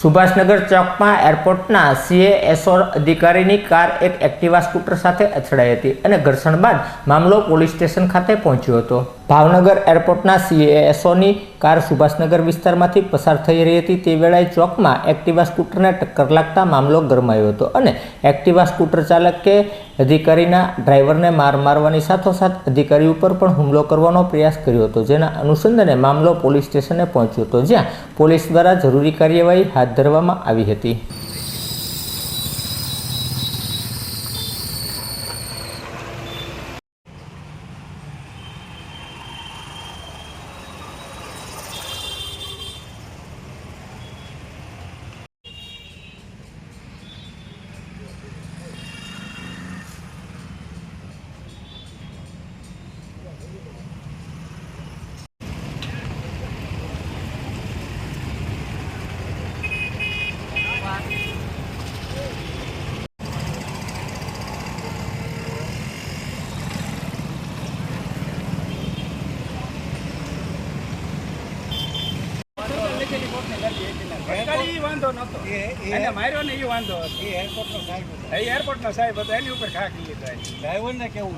સુભાષનગર ચોકમાં એરપોર્ટના સીએએસઓર અધિકારીની કાર એક એક્ટિવા સ્કૂટર સાથે અથડાઈ હતી અને ઘર્ષણ બાદ મામલો પોલીસ સ્ટેશન ખાતે પહોંચ્યો હતો. ભાવનગર એરપોર્ટના સીએએસઓની કાર સુભાષનગર વિસ્તારમાંથી પસાર થઈ રહી હતી. તે વેળાએ ચોકમાં એક્ટિવા સ્કૂટરને ટક્કર લાગતા મામલો ગરમાયો હતો અને એક્ટિવા સ્કૂટર ચાલકે અધિકારીના ડ્રાઈવરને માર મારવાની સાથોસાથ અધિકારી ઉપર પણ હુમલો કરવાનો પ્રયાસ કર્યો હતો, જેના અનુસંધાને મામલો પોલીસ સ્ટેશને પહોંચ્યો હતો, જ્યાં પોલીસ દ્વારા જરૂરી કાર્યવાહી હાથ ધરવામાં આવી હતી. ઈ વાંધો નતો એ- એને માર્યો ને એ વાંધો હતો. એ એરપોર્ટનો સાહેબ હતો. એ એરપોર્ટ નો સાહેબ હતો એની ઉપર ખાક લીધો ડ્રાઈવર ડ્રાઈવરને કેવું